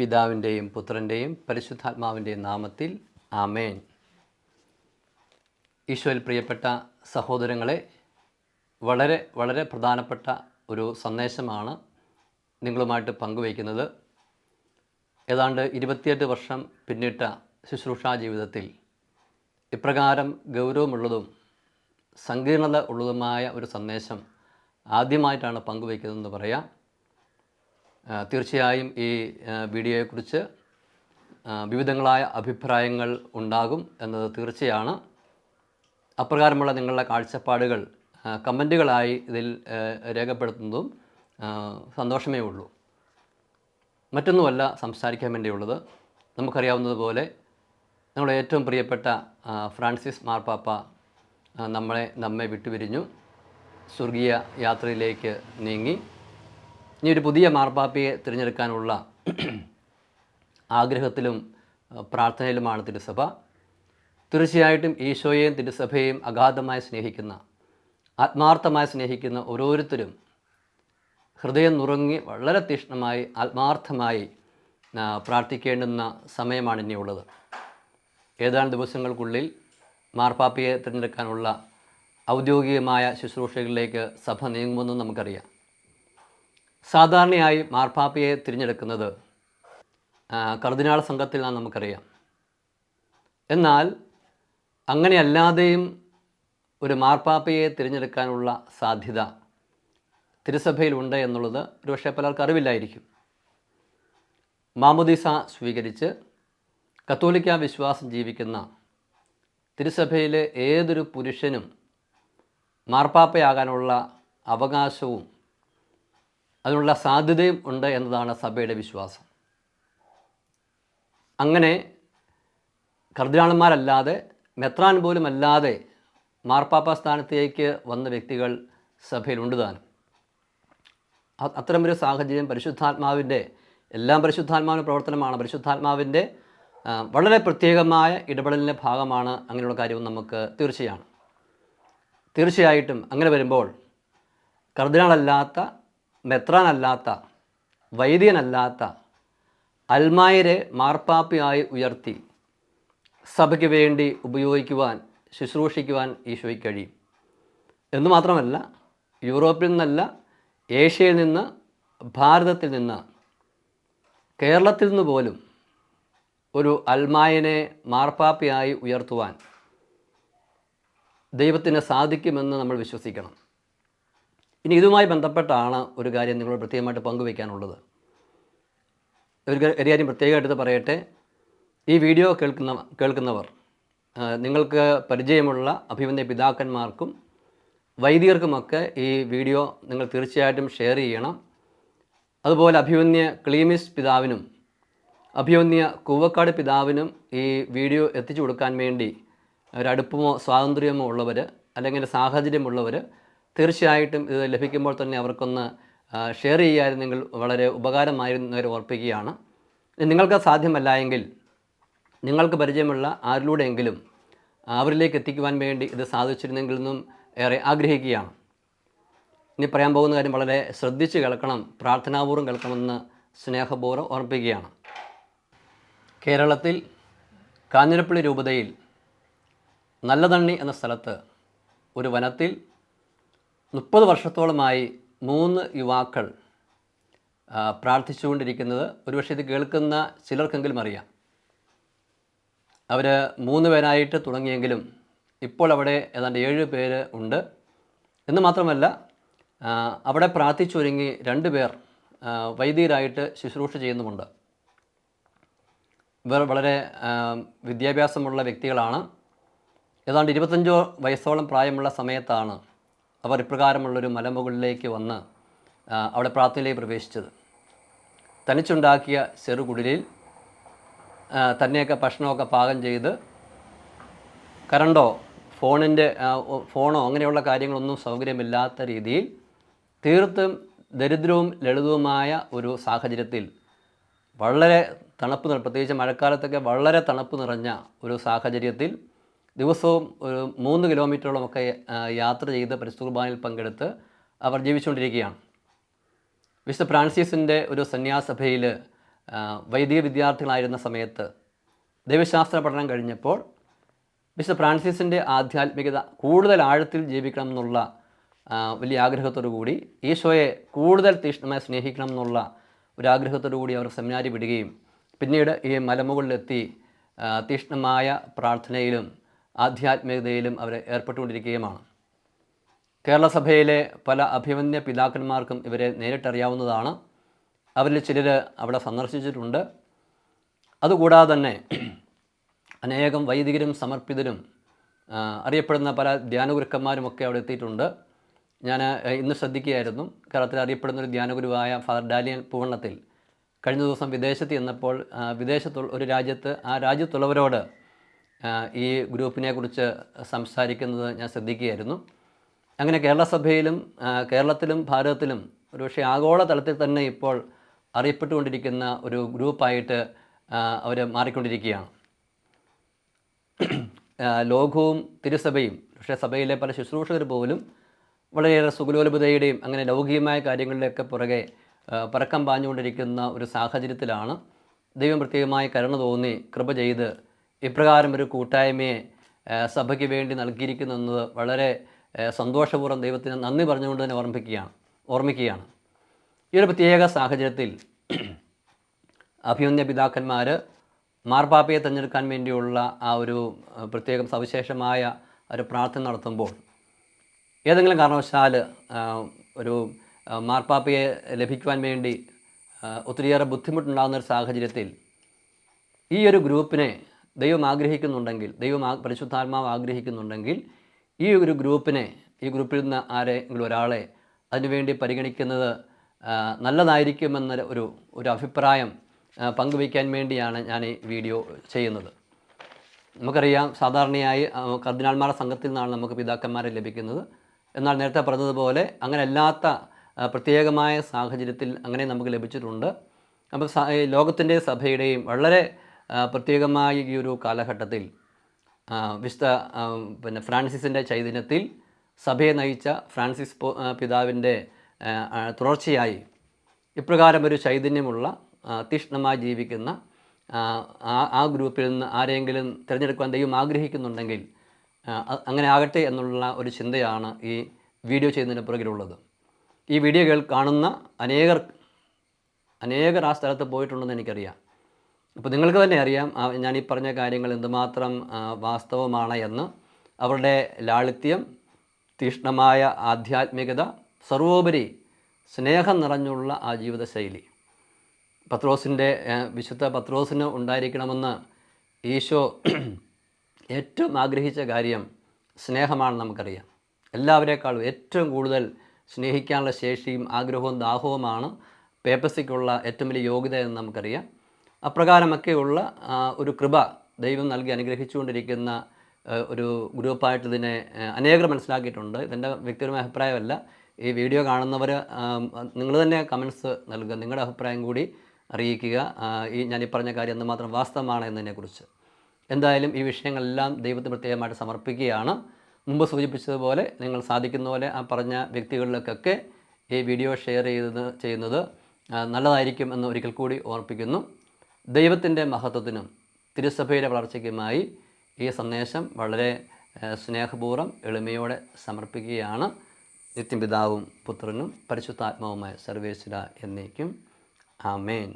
പിതാവിന്റെയും പുത്രന്റെയും പരിശുദ്ധാത്മാവിന്റെയും നാമത്തിൽ ആമേൻ. ഈശോയിൽ പ്രിയപ്പെട്ട സഹോദരങ്ങളെ വളരെ വളരെ പ്രധാനപ്പെട്ട ഒരു സന്ദേശമാണ് നിങ്ങളുമായിട്ട് പങ്കുവയ്ക്കുന്നത്. ഏതാണ്ട് ഇരുപത്തിയെട്ട് വർഷം പിന്നിട്ട ശുശ്രൂഷാ ജീവിതത്തിൽ ഇപ്രകാരം ഗൗരവമുള്ളതും സങ്കീർണത ഉള്ളതുമായ ഒരു സന്ദേശം ആദ്യമായിട്ടാണ് പങ്കുവയ്ക്കുന്നതെന്ന് പറയാം. തീർച്ചയായും ഈ വീഡിയോയെക്കുറിച്ച് വിവിധങ്ങളായ അഭിപ്രായങ്ങൾ ഉണ്ടാകും എന്നത് തീർച്ചയാണ്. അപ്രകാരമുള്ള നിങ്ങളുടെ കാഴ്ചപ്പാടുകൾ കമന്റുകളായി ഇതിൽ രേഖപ്പെടുത്തുന്നതും സന്തോഷമേ ഉള്ളൂ. മറ്റൊന്നുമല്ല സംസാരിക്കാൻ വേണ്ടിയുള്ളത്. നമുക്കറിയാവുന്നതുപോലെ നമ്മുടെ ഏറ്റവും പ്രിയപ്പെട്ട ഫ്രാൻസിസ് മാർപ്പാപ്പ നമ്മളെ നമ്മെ വിട്ടുപിരിഞ്ഞു. സ്വർഗീയ യാത്രയിലേക്ക് നീങ്ങി. ഇനി ഒരു പുതിയ മാർപ്പാപ്പയെ തിരഞ്ഞെടുക്കാനുള്ള ആഗ്രഹത്തിലും പ്രാർത്ഥനയിലുമാണ് തിരുസഭ. തീർച്ചയായിട്ടും ഈശോയെയും തിരുസഭയെയും അഗാധമായി സ്നേഹിക്കുന്ന ആത്മാർത്ഥമായി സ്നേഹിക്കുന്ന ഓരോരുത്തരും ഹൃദയം നുറങ്ങി വളരെ തീഷ്ണമായി ആത്മാർത്ഥമായി പ്രാർത്ഥിക്കേണ്ടുന്ന സമയമാണ് ഇനിയുള്ളത്. ഏതാനും ദിവസങ്ങൾക്കുള്ളിൽ മാർപ്പാപ്പയെ തിരഞ്ഞെടുക്കാനുള്ള ഔദ്യോഗികമായ ശുശ്രൂഷകളിലേക്ക് സഭ നീങ്ങുമെന്നും നമുക്കറിയാം. സാധാരണയായി മാർപ്പാപ്പയെ തിരഞ്ഞെടുക്കുന്നത് കർദിനാൾ സംഘത്തിൽ നിന്നാണ് നമുക്കറിയാം. എന്നാൽ അങ്ങനെയല്ലാതെയും ഒരു മാർപ്പാപ്പയെ തിരഞ്ഞെടുക്കാനുള്ള സാധ്യത തിരുസഭയിലുണ്ട് എന്നുള്ളത് ഒരുപക്ഷെ പലർക്കും അറിവില്ലായിരിക്കും. മാമുദീസ സ്വീകരിച്ച് കത്തോലിക്ക വിശ്വാസം ജീവിക്കുന്ന തിരുസഭയിലെ ഏതൊരു പുരുഷനും മാർപ്പാപ്പയാകാനുള്ള അവകാശവും അതിനുള്ള സാധ്യതയും ഉണ്ട് എന്നതാണ് സഭയുടെ വിശ്വാസം. അങ്ങനെ കർദിനാളന്മാരല്ലാതെ മെത്രാൻ പോലും അല്ലാതെ മാർപ്പാപ്പ സ്ഥാനത്തേക്ക് വന്ന വ്യക്തികൾ സഭയിലുണ്ട് താനും. അത്തരമൊരു സാഹചര്യം പരിശുദ്ധാത്മാവിന്റെ എല്ലാം പരിശുദ്ധാത്മാവിന്റെ പ്രവർത്തനമാണ്. പരിശുദ്ധാത്മാവിന്റെ വളരെ പ്രത്യേകമായ ഇടപെടലിന്റെ ഭാഗമാണ് അങ്ങനെയുള്ള കാര്യവും നമുക്ക് തീർച്ചയാണ്. തീർച്ചയായിട്ടും അങ്ങനെ വരുമ്പോൾ കർദിനാളല്ലാത്ത മെത്രാനല്ലാത്ത വൈദികനല്ലാത്ത അൽമായരെ മാർപ്പാപ്പയായി ഉയർത്തി സഭയ്ക്ക് വേണ്ടി ഉപയോഗിക്കുവാൻ ശുശ്രൂഷിക്കുവാൻ ഈശോയ്ക്ക് കഴിയും. എന്ന് മാത്രമല്ല യൂറോപ്പിൽ നിന്നല്ല ഏഷ്യയിൽ നിന്ന് ഭാരതത്തിൽ നിന്ന് കേരളത്തിൽ നിന്ന് പോലും ഒരു അൽമായനെ മാർപ്പാപ്പയായി ഉയർത്തുവാൻ ദൈവത്തിന് സാധിക്കുമെന്ന് നമ്മൾ വിശ്വസിക്കണം. ഇനി ഇതുമായി ബന്ധപ്പെട്ടാണ് ഒരു കാര്യം നിങ്ങൾ പ്രത്യേകമായിട്ട് പങ്കുവയ്ക്കാനുള്ളത്. ഒരു കാര്യം പ്രത്യേകമായിട്ട് പറയട്ടെ. ഈ വീഡിയോ കേൾക്കുന്ന കേൾക്കുന്നവർ നിങ്ങൾക്ക് പരിചയമുള്ള അഭിമന്യ പിതാക്കന്മാർക്കും വൈദികർക്കുമൊക്കെ ഈ വീഡിയോ നിങ്ങൾ തീർച്ചയായിട്ടും ഷെയർ ചെയ്യണം. അതുപോലെ അഭിമന്യ ക്ലീമിസ് പിതാവിനും അഭിമന്യ കൂവക്കാട് പിതാവിനും ഈ വീഡിയോ എത്തിച്ചു കൊടുക്കാൻ വേണ്ടി ഒരടുപ്പമോ സ്വാതന്ത്ര്യമോ ഉള്ളവർ അല്ലെങ്കിൽ സാഹചര്യമുള്ളവർ തീർച്ചയായിട്ടും ഇത് ലഭിക്കുമ്പോൾ തന്നെ അവർക്കൊന്ന് ഷെയർ ചെയ്യായിരുന്നെങ്കിൽ വളരെ ഉപകാരമായിരുന്നവരെ ഓർപ്പിക്കുകയാണ്. നിങ്ങൾക്ക് സാധ്യമല്ല എങ്കിൽ നിങ്ങൾക്ക് പരിചയമുള്ള ആരിലൂടെയെങ്കിലും അവരിലേക്ക് എത്തിക്കുവാൻ വേണ്ടി ഇത് സാധിച്ചിരുന്നെങ്കിൽ നിന്നും ഏറെ ആഗ്രഹിക്കുകയാണ്. ഇനി പറയാൻ പോകുന്ന കാര്യം വളരെ ശ്രദ്ധിച്ച് കേൾക്കണം പ്രാർത്ഥനാപൂർവം കേൾക്കണമെന്ന് സ്നേഹപൂർവം ഓർമ്മിപ്പിക്കുകയാണ് കേരളത്തിൽ കാഞ്ഞിരപ്പള്ളി രൂപതയിൽ നല്ലതണ്ണി എന്ന സ്ഥലത്ത് ഒരു വനത്തിൽ മുപ്പത് വർഷത്തോളമായി മൂന്ന് യുവാക്കൾ പ്രാർത്ഥിച്ചുകൊണ്ടിരിക്കുന്നത്. ഒരുപക്ഷെ ഇത് കേൾക്കുന്ന ചിലർക്കെങ്കിലും അറിയാം. അവർ മൂന്ന് പേരായിട്ട് തുടങ്ങിയെങ്കിലും ഇപ്പോൾ അവിടെ ഏതാണ്ട് ഏഴ് പേര് ഉണ്ട്. എന്ന് മാത്രമല്ല അവിടെ പ്രാർത്ഥിച്ചൊരുങ്ങി രണ്ട് പേർ വൈദികരായിട്ട് ശുശ്രൂഷ ചെയ്യുന്നുമുണ്ട്. ഇവർ വളരെ വിദ്യാഭ്യാസമുള്ള വ്യക്തികളാണ്. ഏതാണ്ട് ഇരുപത്തഞ്ചോ വയസ്സോളം പ്രായമുള്ള സമയത്താണ് അവർ ഇപ്രകാരമുള്ളൊരു മലമുകളിലേക്ക് വന്ന് അവിടെ പ്രാർത്ഥനയിലേക്ക് പ്രവേശിച്ചത്. തനിച്ചുണ്ടാക്കിയ ചെറുകുടിലിൽ തന്നെയൊക്കെ ഭക്ഷണമൊക്കെ പാകം ചെയ്ത് കറണ്ടോ ഫോണിന്റെ ഫോണോ അങ്ങനെയുള്ള കാര്യങ്ങളൊന്നും സൗകര്യമില്ലാത്ത രീതിയിൽ തീർത്തും ദരിദ്രവും ലളിതവുമായ ഒരു സാഹചര്യത്തിൽ വളരെ തണുപ്പ് പ്രത്യേകിച്ച് മഴക്കാലത്തൊക്കെ വളരെ തണുപ്പ് നിറഞ്ഞ ഒരു സാഹചര്യത്തിൽ ദിവസവും ഒരു മൂന്ന് കിലോമീറ്ററോളമൊക്കെ യാത്ര ചെയ്ത് പരിശുദ്ധ കുർബാനയിൽ പങ്കെടുത്ത് അവർ ജീവിച്ചുകൊണ്ടിരിക്കുകയാണ്. വിശുദ്ധ ഫ്രാൻസിസിന്റെ ഒരു സന്യാസഭയിൽ വൈദിക വിദ്യാർത്ഥികളായിരുന്ന സമയത്ത് ദൈവശാസ്ത്ര പഠനം കഴിഞ്ഞപ്പോൾ വിശുദ്ധ ഫ്രാൻസിസിന്റെ ആധ്യാത്മികത കൂടുതൽ ആഴത്തിൽ ജീവിക്കണം എന്നുള്ള വലിയ ആഗ്രഹത്തോടു കൂടി ഈശോയെ കൂടുതൽ തീക്ഷ്ണമായി സ്നേഹിക്കണം എന്നുള്ള ഒരു ആഗ്രഹത്തോടു കൂടി അവർ സെമിനാരി വിടുകയും പിന്നീട് ഈ മലമുകളിലെത്തി തീക്ഷ്ണമായ പ്രാർത്ഥനയിലും ആധ്യാത്മികതയിലും അവർ ഏർപ്പെട്ടുകൊണ്ടിരിക്കുകയുമാണ്. കേരളസഭയിലെ പല അഭിമന്യ പിതാക്കന്മാർക്കും ഇവരെ നേരിട്ടറിയാവുന്നതാണ്. അവരിൽ ചിലർ അവിടെ സന്ദർശിച്ചിട്ടുണ്ട്. അതുകൂടാതെ തന്നെ അനേകം വൈദികരും സമർപ്പിതരും അറിയപ്പെടുന്ന പല ധ്യാനഗുരുക്കന്മാരുമൊക്കെ അവിടെ എത്തിയിട്ടുണ്ട്. ഞാൻ ഇന്ന് ശ്രദ്ധിക്കുകയായിരുന്നു. കേരളത്തിൽ അറിയപ്പെടുന്ന ഒരു ധ്യാനഗുരുവായ ഫാദർ ഡാലിയൻ പൂവണ്ണത്തിൽ കഴിഞ്ഞ ദിവസം വിദേശത്ത് ചെന്നപ്പോൾ വിദേശത്തുള്ള ഒരു രാജ്യത്ത് ആ രാജ്യത്തുള്ളവരോട് ഈ ഗ്രൂപ്പിനെ കുറിച്ച് സംസാരിക്കുന്നത് ഞാൻ ശ്രദ്ധിക്കുകയായിരുന്നു. അങ്ങനെ കേരള സഭയിലും കേരളത്തിലും ഭാരതത്തിലും ഒരുപക്ഷെ ആഗോള തലത്തിൽ തന്നെ ഇപ്പോൾ അറിയപ്പെട്ടുകൊണ്ടിരിക്കുന്ന ഒരു ഗ്രൂപ്പായിട്ട് അവർ മാറിക്കൊണ്ടിരിക്കുകയാണ്. ലോകവും തിരുസഭയും പക്ഷേ സഭയിലെ പല ശുശ്രൂഷകർ പോലും വളരെയേറെ സുഗലോലഭതയുടെയും അങ്ങനെ ലൗകികമായ കാര്യങ്ങളിലൊക്കെ പുറകെ പറക്കം പാഞ്ഞുകൊണ്ടിരിക്കുന്ന ഒരു സാഹചര്യത്തിലാണ് ദൈവം പ്രത്യേകമായി കരുണ തോന്നി കൃപ ചെയ്ത് ഇപ്രകാരം ഒരു കൂട്ടായ്മയെ സഭയ്ക്ക് വേണ്ടി നൽകിയിരിക്കുന്നത് വളരെ സന്തോഷപൂർവം ദൈവത്തിന് നന്ദി പറഞ്ഞുകൊണ്ട് തന്നെ ഓർമ്മിക്കുകയാണ് ഓർമ്മിക്കുകയാണ്. ഈ ഒരു പ്രത്യേക സാഹചര്യത്തിൽ അഭിമന്യ പിതാക്കന്മാർ മാർപ്പാപ്പയെ തിരഞ്ഞെടുക്കാൻ വേണ്ടിയുള്ള ആ ഒരു പ്രത്യേകം സവിശേഷമായ ഒരു പ്രാർത്ഥന നടത്തുമ്പോൾ ഏതെങ്കിലും കാരണവശാൽ ഒരു മാർപ്പാപ്പയെ ലഭിക്കുവാൻ വേണ്ടി ഒത്തിരിയേറെ ബുദ്ധിമുട്ടുണ്ടാകുന്ന ഒരു സാഹചര്യത്തിൽ ഈ ഒരു ഗ്രൂപ്പിനെ ദൈവം ആഗ്രഹിക്കുന്നുണ്ടെങ്കിൽ ദൈവം പരിശുദ്ധാത്മാവ് ആഗ്രഹിക്കുന്നുണ്ടെങ്കിൽ ഈ ഒരു ഗ്രൂപ്പിനെ ഈ ഗ്രൂപ്പിൽ നിന്ന് ആരെങ്കിലും ഒരാളെ അതിനുവേണ്ടി പരിഗണിക്കുന്നത് നല്ലതായിരിക്കുമെന്ന ഒരു ഒരു അഭിപ്രായം പങ്കുവയ്ക്കാൻ വേണ്ടിയാണ് ഞാൻ ഈ വീഡിയോ ചെയ്യുന്നത്. നമുക്കറിയാം സാധാരണയായി കർദിനാൾമാരുടെ സംഘത്തിൽ നിന്നാണ് നമുക്ക് പിതാക്കന്മാരെ ലഭിക്കുന്നത്. എന്നാൽ നേരത്തെ പറഞ്ഞതുപോലെ അങ്ങനെ അല്ലാത്ത പ്രത്യേകമായ സാഹചര്യത്തിൽ അങ്ങനെ നമുക്ക് ലഭിച്ചിട്ടുണ്ട്. അപ്പോൾ ലോകത്തിന്റെ സഭയുടെയും വളരെ പ്രത്യേകമായ ഈ ഒരു കാലഘട്ടത്തിൽ വിശുദ്ധ പിന്നെ ഫ്രാൻസിസിന്റെ ചൈതന്യത്തിൽ സഭയെ നയിച്ച ഫ്രാൻസിസ് പിതാവിന്റെ തുടർച്ചയായി ഇപ്രകാരം ഒരു ചൈതന്യമുള്ള തീഷ്ണമായി ജീവിക്കുന്ന ആ ഗ്രൂപ്പിൽ നിന്ന് ആരെങ്കിലും തിരഞ്ഞെടുക്കാൻ ദൈവം ആഗ്രഹിക്കുന്നുണ്ടെങ്കിൽ അങ്ങനെ ആകട്ടെ എന്നുള്ള ഒരു ചിന്തയാണ് ഈ വീഡിയോ ചെയ്യുന്നതിന് പുറകിലുള്ളത്. ഈ വീഡിയോകൾ കാണുന്ന അനേകർ അനേകർ ആ സ്ഥലത്ത് പോയിട്ടുണ്ടെന്ന് എനിക്കറിയാം. അപ്പോൾ നിങ്ങൾക്ക് തന്നെ അറിയാം ഞാൻ ഈ പറഞ്ഞ കാര്യങ്ങൾ എന്തുമാത്രം വാസ്തവമാണ് എന്ന്. അവരുടെ ലാളിത്യം തീഷ്ണമായ ആധ്യാത്മികത സർവോപരി സ്നേഹം നിറഞ്ഞുള്ള ആ ജീവിതശൈലി. പത്രോസിന്റെ വിശുദ്ധ പത്രോസിന് ഉണ്ടായിരിക്കണമെന്ന് ഈശോ ഏറ്റവും ആഗ്രഹിച്ച കാര്യം സ്നേഹമാണ് നമുക്കറിയാം. എല്ലാവരെക്കാളും ഏറ്റവും കൂടുതൽ സ്നേഹിക്കാനുള്ള ശേഷിയും ആഗ്രഹവും ദാഹവുമാണ് പേപ്പസിക്കുള്ള ഏറ്റവും വലിയ യോഗ്യത എന്ന് നമുക്കറിയാം. അപ്രകാരമൊക്കെയുള്ള ഒരു കൃപ ദൈവം നൽകി അനുഗ്രഹിച്ചുകൊണ്ടിരിക്കുന്ന ഒരു ഗ്രൂപ്പായിട്ട് ഇതിനെ അനേകർ മനസ്സിലാക്കിയിട്ടുണ്ട്. ഇതെന്റെ വ്യക്തിപരമായ അഭിപ്രായമല്ല. ഈ വീഡിയോ കാണുന്നവർ നിങ്ങൾ തന്നെ കമൻസ് നൽകുക നിങ്ങളുടെ അഭിപ്രായം കൂടി അറിയിക്കുക. ഈ ഞാൻ ഈ പറഞ്ഞ കാര്യം എന്തുമാത്രം വാസ്തവമാണ് എന്നതിനെക്കുറിച്ച്. എന്തായാലും ഈ വിഷയങ്ങളെല്ലാം ദൈവത്തിന് പ്രത്യേകമായിട്ട് സമർപ്പിക്കുകയാണ്. മുമ്പ് സൂചിപ്പിച്ചതുപോലെ നിങ്ങൾ സാധിക്കുന്ന പോലെ ആ പറഞ്ഞ വ്യക്തികളിലേക്കൊക്കെ ഈ വീഡിയോ ഷെയർ ചെയ്തത് ചെയ്യുന്നത് നല്ലതായിരിക്കും എന്ന് ഒരിക്കൽ കൂടി ഓർപ്പിക്കുന്നു. ദൈവത്തിന്റെ മഹത്വത്തിനും തിരുസഭയുടെ വളർച്ചയ്ക്കുമായി ഈ സന്ദേശം വളരെ സ്നേഹപൂർവം എളിമയോടെ സമർപ്പിക്കുകയാണ്. നിത്യപിതാവും പുത്രനും പരിശുദ്ധാത്മാവുമായ സർവേശ്വര എന്നേക്കും. ആമേൻ.